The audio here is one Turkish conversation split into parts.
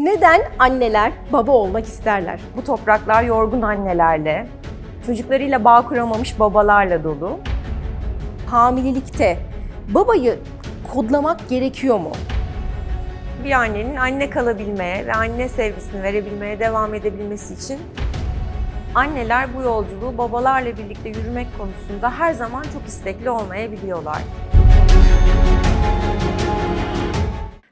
Neden anneler baba olmak isterler? Bu topraklar yorgun annelerle, çocuklarıyla bağ kuramamış babalarla dolu. Hamilelikte babayı kodlamak gerekiyor mu? Bir annenin anne kalabilmeye ve anne sevgisini verebilmeye devam edebilmesi için anneler bu yolculuğu babalarla birlikte yürümek konusunda her zaman çok istekli olmayabiliyorlar.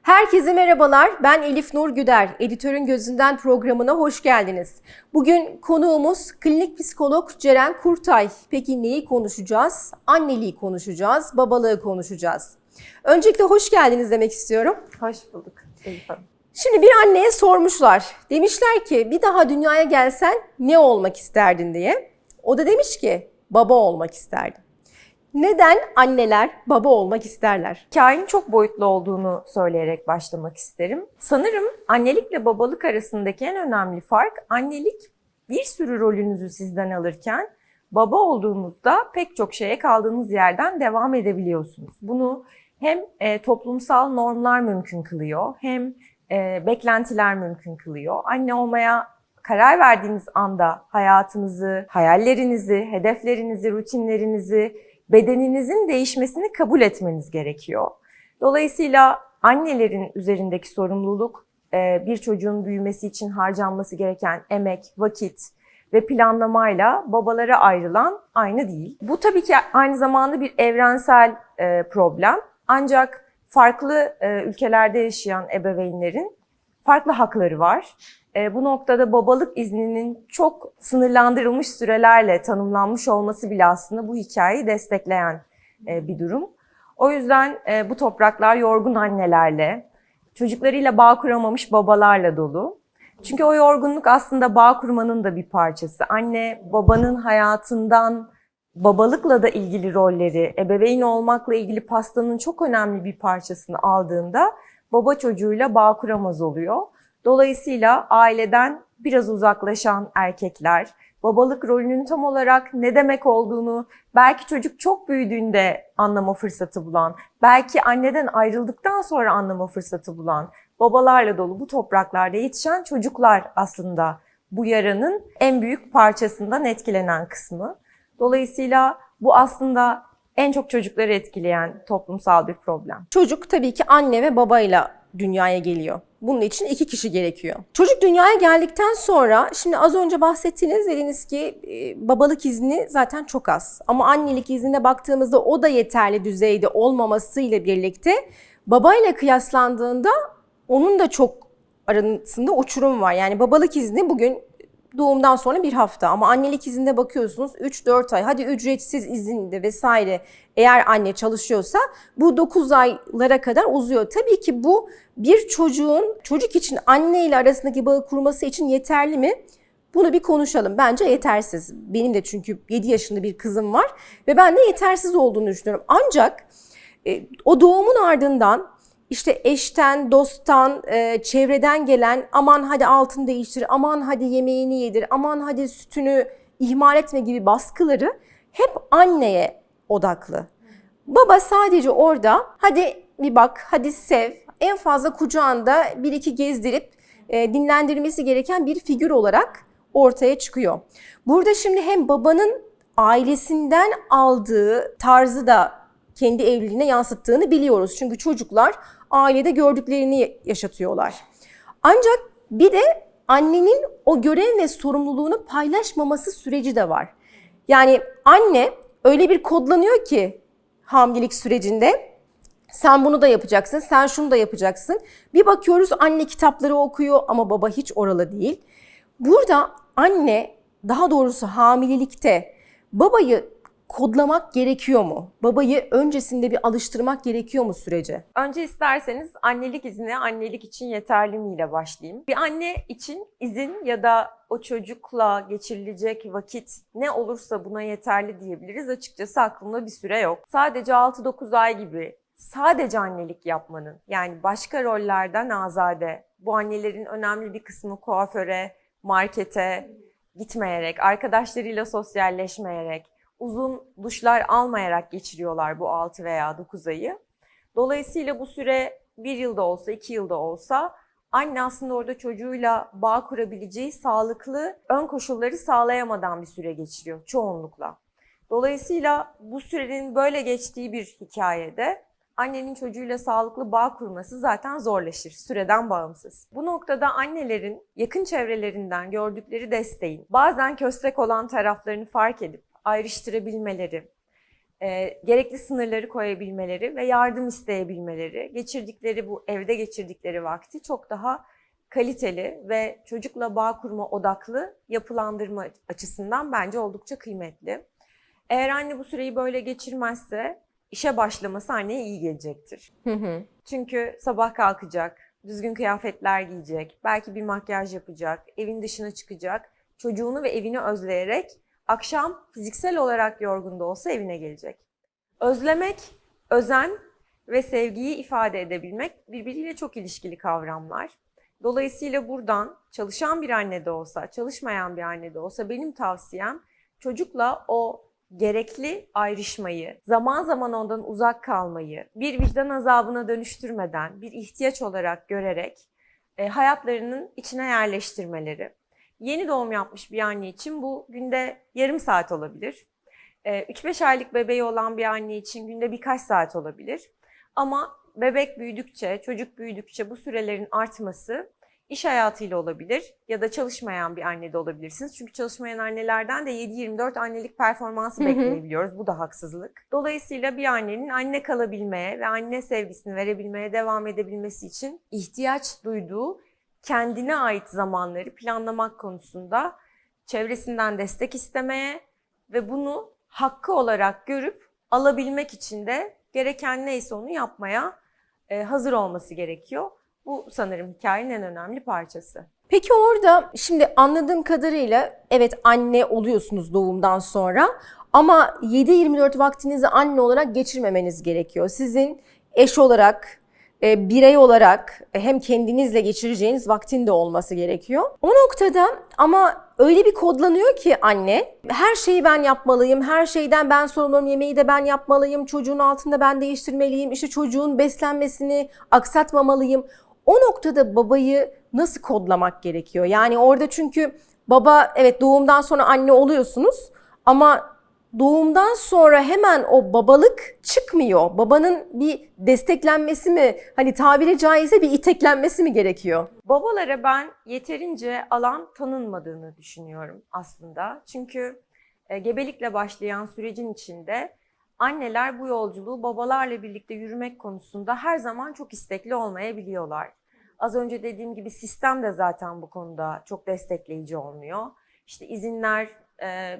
Herkese merhabalar. Ben Elif Nur Güder. Editörün Gözünden programına hoş geldiniz. Bugün konuğumuz klinik psikolog Ceren Kurtay. Peki neyi konuşacağız? Anneliği konuşacağız, babalığı konuşacağız. Öncelikle hoş geldiniz demek istiyorum. Hoş bulduk Elif Hanım. Şimdi bir anneye sormuşlar. Demişler ki bir daha dünyaya gelsen ne olmak isterdin diye. O da demiş ki baba olmak isterdim. Neden anneler baba olmak isterler? Hikayenin çok boyutlu olduğunu söyleyerek başlamak isterim. Sanırım annelikle babalık arasındaki en önemli fark annelik bir sürü rolünüzü sizden alırken baba olduğunuzda pek çok şeye kaldığınız yerden devam edebiliyorsunuz. Bunu hem e, toplumsal normlar mümkün kılıyor hem e, beklentiler mümkün kılıyor. Anne olmaya karar verdiğiniz anda hayatınızı, hayallerinizi, hedeflerinizi, rutinlerinizi, bedeninizin değişmesini kabul etmeniz gerekiyor. Dolayısıyla annelerin üzerindeki sorumluluk e, bir çocuğun büyümesi için harcanması gereken emek, vakit ve planlamayla babalara ayrılan aynı değil. Bu tabii ki aynı zamanda bir evrensel e, problem. Ancak farklı e, ülkelerde yaşayan ebeveynlerin farklı hakları var. E, bu noktada babalık izninin çok sınırlandırılmış sürelerle tanımlanmış olması bile aslında bu hikayeyi destekleyen e, bir durum. O yüzden e, bu topraklar yorgun annelerle, çocuklarıyla bağ kuramamış babalarla dolu. Çünkü o yorgunluk aslında bağ kurmanın da bir parçası. Anne babanın hayatından babalıkla da ilgili rolleri, ebeveyn olmakla ilgili pastanın çok önemli bir parçasını aldığında baba çocuğuyla bağ kuramaz oluyor. Dolayısıyla aileden biraz uzaklaşan erkekler, babalık rolünün tam olarak ne demek olduğunu belki çocuk çok büyüdüğünde anlama fırsatı bulan, belki anneden ayrıldıktan sonra anlama fırsatı bulan babalarla dolu bu topraklarda yetişen çocuklar aslında bu yaranın en büyük parçasından etkilenen kısmı. Dolayısıyla bu aslında en çok çocukları etkileyen toplumsal bir problem. Çocuk tabii ki anne ve babayla dünyaya geliyor. Bunun için iki kişi gerekiyor. Çocuk dünyaya geldikten sonra şimdi az önce bahsettiniz dediniz ki e, babalık izni zaten çok az. Ama annelik iznine baktığımızda o da yeterli düzeyde olmamasıyla birlikte babayla kıyaslandığında onun da çok arasında uçurum var. Yani babalık izni bugün doğumdan sonra bir hafta ama annelik izinde bakıyorsunuz 3-4 ay hadi ücretsiz izinde vesaire eğer anne çalışıyorsa bu 9 aylara kadar uzuyor. Tabii ki bu bir çocuğun çocuk için anne ile arasındaki bağı kurması için yeterli mi? Bunu bir konuşalım. Bence yetersiz. Benim de çünkü 7 yaşında bir kızım var ve ben de yetersiz olduğunu düşünüyorum. Ancak e, o doğumun ardından işte eşten, dosttan, e, çevreden gelen aman hadi altını değiştir, aman hadi yemeğini yedir, aman hadi sütünü ihmal etme gibi baskıları hep anneye odaklı. Baba sadece orada hadi bir bak, hadi sev, en fazla kucağında bir iki gezdirip e, dinlendirmesi gereken bir figür olarak ortaya çıkıyor. Burada şimdi hem babanın ailesinden aldığı tarzı da kendi evliliğine yansıttığını biliyoruz. Çünkü çocuklar ailede gördüklerini yaşatıyorlar. Ancak bir de annenin o görev ve sorumluluğunu paylaşmaması süreci de var. Yani anne öyle bir kodlanıyor ki hamilelik sürecinde sen bunu da yapacaksın, sen şunu da yapacaksın. Bir bakıyoruz anne kitapları okuyor ama baba hiç oralı değil. Burada anne daha doğrusu hamilelikte babayı kodlamak gerekiyor mu? Babayı öncesinde bir alıştırmak gerekiyor mu sürece? Önce isterseniz annelik izni annelik için yeterli mi ile başlayayım. Bir anne için izin ya da o çocukla geçirilecek vakit ne olursa buna yeterli diyebiliriz. Açıkçası aklımda bir süre yok. Sadece 6-9 ay gibi sadece annelik yapmanın yani başka rollerden azade. Bu annelerin önemli bir kısmı kuaföre, markete gitmeyerek, arkadaşlarıyla sosyalleşmeyerek, uzun duşlar almayarak geçiriyorlar bu 6 veya 9 ayı. Dolayısıyla bu süre bir yılda olsa, iki yılda olsa anne aslında orada çocuğuyla bağ kurabileceği sağlıklı ön koşulları sağlayamadan bir süre geçiriyor çoğunlukla. Dolayısıyla bu sürenin böyle geçtiği bir hikayede annenin çocuğuyla sağlıklı bağ kurması zaten zorlaşır, süreden bağımsız. Bu noktada annelerin yakın çevrelerinden gördükleri desteğin bazen köstek olan taraflarını fark edip ayrıştırabilmeleri, e, gerekli sınırları koyabilmeleri ve yardım isteyebilmeleri, geçirdikleri bu evde geçirdikleri vakti çok daha kaliteli ve çocukla bağ kurma odaklı yapılandırma açısından bence oldukça kıymetli. Eğer anne bu süreyi böyle geçirmezse işe başlaması anneye iyi gelecektir. Hı hı. Çünkü sabah kalkacak, düzgün kıyafetler giyecek, belki bir makyaj yapacak, evin dışına çıkacak, çocuğunu ve evini özleyerek akşam fiziksel olarak yorgun da olsa evine gelecek. Özlemek, özen ve sevgiyi ifade edebilmek birbiriyle çok ilişkili kavramlar. Dolayısıyla buradan çalışan bir anne de olsa, çalışmayan bir anne de olsa benim tavsiyem çocukla o gerekli ayrışmayı, zaman zaman ondan uzak kalmayı, bir vicdan azabına dönüştürmeden, bir ihtiyaç olarak görerek e, hayatlarının içine yerleştirmeleri. Yeni doğum yapmış bir anne için bu günde yarım saat olabilir. E, 3-5 aylık bebeği olan bir anne için günde birkaç saat olabilir. Ama bebek büyüdükçe, çocuk büyüdükçe bu sürelerin artması iş hayatıyla olabilir ya da çalışmayan bir anne de olabilirsiniz. Çünkü çalışmayan annelerden de 7-24 annelik performansı bekleyebiliyoruz. Bu da haksızlık. Dolayısıyla bir annenin anne kalabilmeye ve anne sevgisini verebilmeye devam edebilmesi için ihtiyaç duyduğu kendine ait zamanları planlamak konusunda çevresinden destek istemeye ve bunu hakkı olarak görüp alabilmek için de gereken neyse onu yapmaya e, hazır olması gerekiyor. Bu sanırım hikayenin en önemli parçası. Peki orada şimdi anladığım kadarıyla evet anne oluyorsunuz doğumdan sonra ama 7-24 vaktinizi anne olarak geçirmemeniz gerekiyor. Sizin eş olarak, e, birey olarak hem kendinizle geçireceğiniz vaktin de olması gerekiyor. O noktada ama öyle bir kodlanıyor ki anne, her şeyi ben yapmalıyım, her şeyden ben sorumluyum, yemeği de ben yapmalıyım, çocuğun altında ben değiştirmeliyim, işte çocuğun beslenmesini aksatmamalıyım. O noktada babayı nasıl kodlamak gerekiyor? Yani orada çünkü baba evet doğumdan sonra anne oluyorsunuz ama doğumdan sonra hemen o babalık çıkmıyor. Babanın bir desteklenmesi mi, hani tabiri caizse bir iteklenmesi mi gerekiyor? Babalara ben yeterince alan tanınmadığını düşünüyorum aslında. Çünkü e, gebelikle başlayan sürecin içinde anneler bu yolculuğu babalarla birlikte yürümek konusunda her zaman çok istekli olmayabiliyorlar. Az önce dediğim gibi sistem de zaten bu konuda çok destekleyici olmuyor. İşte izinler,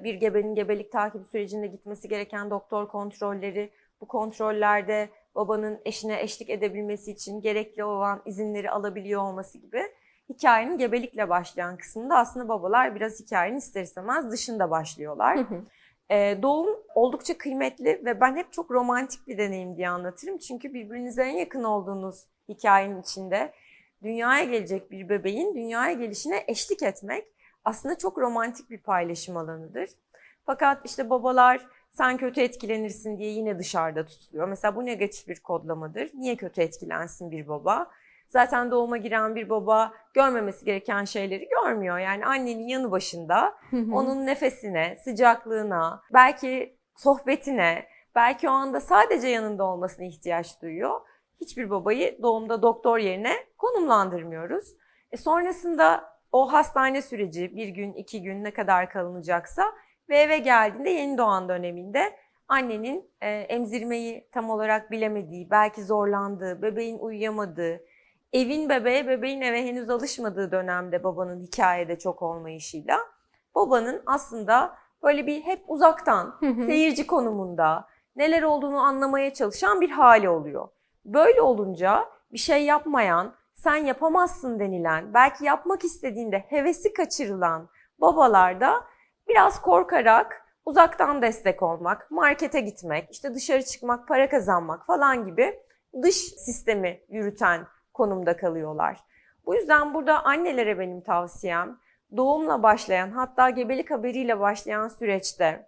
bir gebenin gebelik takibi sürecinde gitmesi gereken doktor kontrolleri, bu kontrollerde babanın eşine eşlik edebilmesi için gerekli olan izinleri alabiliyor olması gibi hikayenin gebelikle başlayan kısmında aslında babalar biraz hikayenin ister istemez dışında başlıyorlar. Ee, doğum oldukça kıymetli ve ben hep çok romantik bir deneyim diye anlatırım. Çünkü birbirinize en yakın olduğunuz hikayenin içinde dünyaya gelecek bir bebeğin dünyaya gelişine eşlik etmek aslında çok romantik bir paylaşım alanıdır. Fakat işte babalar sen kötü etkilenirsin diye yine dışarıda tutuluyor. Mesela bu negatif bir kodlamadır. Niye kötü etkilensin bir baba? Zaten doğuma giren bir baba görmemesi gereken şeyleri görmüyor. Yani annenin yanı başında onun nefesine, sıcaklığına, belki sohbetine, belki o anda sadece yanında olmasına ihtiyaç duyuyor. Hiçbir babayı doğumda doktor yerine konumlandırmıyoruz. E sonrasında o hastane süreci bir gün, iki gün ne kadar kalınacaksa ve eve geldiğinde yeni doğan döneminde annenin e, emzirmeyi tam olarak bilemediği, belki zorlandığı, bebeğin uyuyamadığı, evin bebeğe, bebeğin eve henüz alışmadığı dönemde babanın hikayede çok olmayışıyla babanın aslında böyle bir hep uzaktan seyirci konumunda neler olduğunu anlamaya çalışan bir hali oluyor. Böyle olunca bir şey yapmayan, sen yapamazsın denilen, belki yapmak istediğinde hevesi kaçırılan babalarda biraz korkarak uzaktan destek olmak, markete gitmek, işte dışarı çıkmak, para kazanmak falan gibi dış sistemi yürüten konumda kalıyorlar. Bu yüzden burada annelere benim tavsiyem doğumla başlayan hatta gebelik haberiyle başlayan süreçte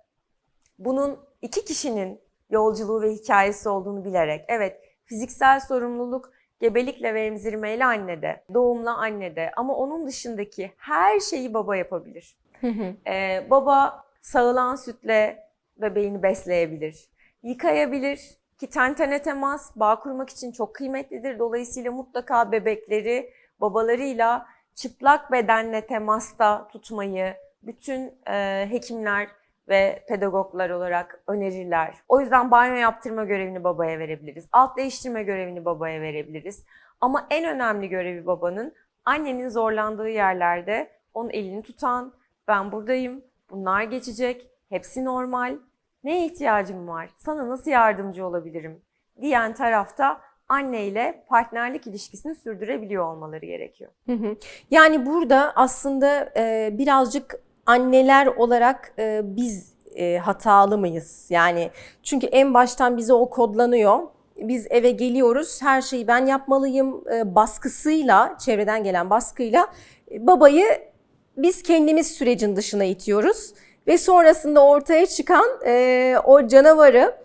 bunun iki kişinin yolculuğu ve hikayesi olduğunu bilerek evet fiziksel sorumluluk gebelikle ve emzirmeyle annede, doğumla annede ama onun dışındaki her şeyi baba yapabilir. Ee, baba sağılan sütle bebeğini besleyebilir, yıkayabilir ki ten tene temas bağ kurmak için çok kıymetlidir. Dolayısıyla mutlaka bebekleri babalarıyla çıplak bedenle temasta tutmayı bütün e, hekimler ve pedagoglar olarak önerirler. O yüzden banyo yaptırma görevini babaya verebiliriz. Alt değiştirme görevini babaya verebiliriz. Ama en önemli görevi babanın annenin zorlandığı yerlerde onun elini tutan, ben buradayım, bunlar geçecek, hepsi normal, neye ihtiyacım var, sana nasıl yardımcı olabilirim diyen tarafta anne ile partnerlik ilişkisini sürdürebiliyor olmaları gerekiyor. Yani burada aslında birazcık anneler olarak e, biz e, hatalı mıyız? Yani çünkü en baştan bize o kodlanıyor. Biz eve geliyoruz, her şeyi ben yapmalıyım e, baskısıyla, çevreden gelen baskıyla e, babayı biz kendimiz sürecin dışına itiyoruz. Ve sonrasında ortaya çıkan e, o canavarı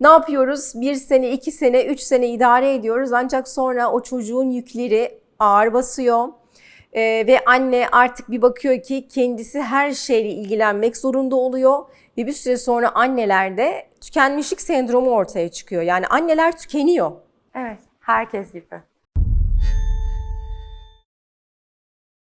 ne yapıyoruz? Bir sene, iki sene, üç sene idare ediyoruz. Ancak sonra o çocuğun yükleri ağır basıyor. Ee, ve anne artık bir bakıyor ki kendisi her şeyle ilgilenmek zorunda oluyor. Ve bir süre sonra annelerde tükenmişlik sendromu ortaya çıkıyor. Yani anneler tükeniyor. Evet, herkes gibi.